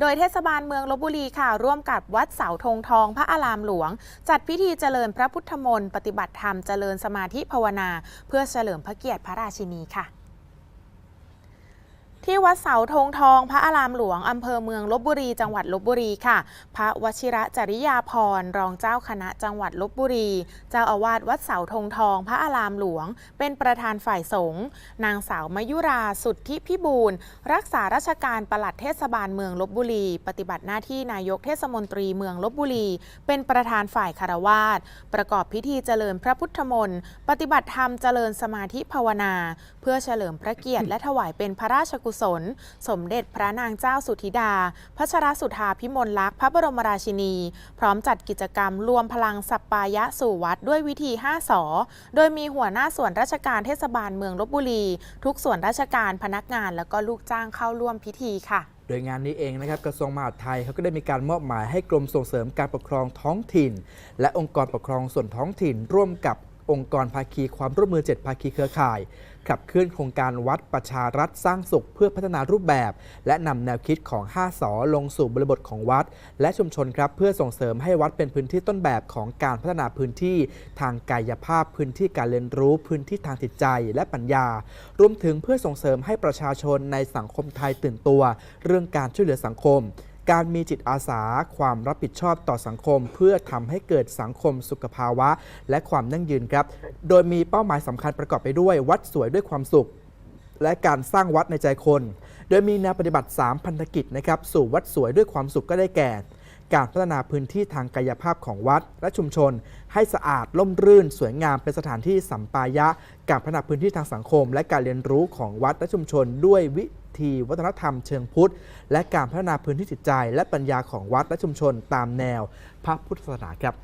โดยเทศบาลเมืองลบบุรีค่ะร่วมกับวัดเสาธงทองพระอารามหลวง จัดพิธีเจริญพระพุทธมนต์ปฏิบัติธรรมเจริญสมาธิภาวนา เพื่อเฉลิมพระเกียรติพระราชินีค่ะ ที่วัดเสาธงทอง พระอารามหลวงอำเภอเมืองลบบุรี จังหวัดลบบุรีค่ะ พระวชิระจริยาพรรองเจ้าคณะจังหวัดลบบุรี เจ้าอาวาสวัดเสาธงทอง พระอารามหลวง เป็นประธานฝ่ายสงฆ์นางสาวมยุราสุทธิพิบูลรักษาราชการปลัดเทศบาลเมืองลบบุรี ปฏิบัติหน้าที่นายกเทศมนตรีเมืองลบบุรี เป็นประธานฝ่ายคารวาสประกอบพิธีเจริญพระพุทธมนต์ปฏิบัติธรรมเจริญสมาธิภาวนา เพื่อเฉลิมพระเกียรติและถวายเป็นพระราชกุศล สมเด็จพระนางเจ้าสุธิดาพัชรสุธาพิมลลักษณ์พระบรมราชินี พร้อมจัดกิจกรรมรวมพลังสัปปายะสู่วัดด้วยวิธี 5สอโดยมีหัวหน้าส่วนราชการเทศบาลเมืองลบบุรี ทุกส่วนราชการพนักงานและก็ลูกจ้างเข้าร่วมพิธีค่ะโดยงานนี้เองนะครับกระทรวงมหาดไทยเขาก็ได้มีการมอบหมายให้กรมส่งเสริมการปกครองท้องถิ่น และองค์กรปกครองส่วนท้องถิ่น ร่วมกับ องค์กรภาคีความร่วมมือ 7 ภาคีเครือข่าย ขับเคลื่อนโครงการวัดประชารัฐสร้างสุขเพื่อพัฒนารูปแบบ และนำแนวคิดของ 5สอลงสู่บริบทของวัด และชุมชนครับเพื่อส่งเสริมให้วัดเป็นพื้นที่ต้นแบบของการพัฒนาพื้นที่ ทางกายภาพพื้นที่การเรียนรู้ พื้นที่ทางจิตใจและปัญญา รวมถึงเพื่อส่งเสริมให้ประชาชนในสังคมไทยตื่นตัว เรื่องการช่วยเหลือสังคม การมีจิตอาสา ความรับผิดชอบต่อสังคม เพื่อทำให้เกิดสังคมสุขภาวะ และความยั่งยืนครับ โดยมีเป้าหมายสำคัญประกอบไปด้วย วัดสวยด้วยความสุข และการสร้างวัดในใจคน โดยมีแนวปฏิบัติ 3 พันธกิจนะครับสู่วัดสวยด้วยความสุขก็ได้แก่การพัฒนาพื้นที่ทางกายภาพของวัด และชุมชน ให้สะอาดล่มรื่น สวยงามเป็นสถานที่สัมปายะ การพัฒนาพื้นที่ทางสังคม และการเรียนรู้ของวัดและชุมชนด้วยวิ ที วัฒนธรรมเชิงพุทธ และการพัฒนาพื้นที่จิตใจ และปัญญาของวัดและชุมชนตามแนวพระพุทธศาสนาครับ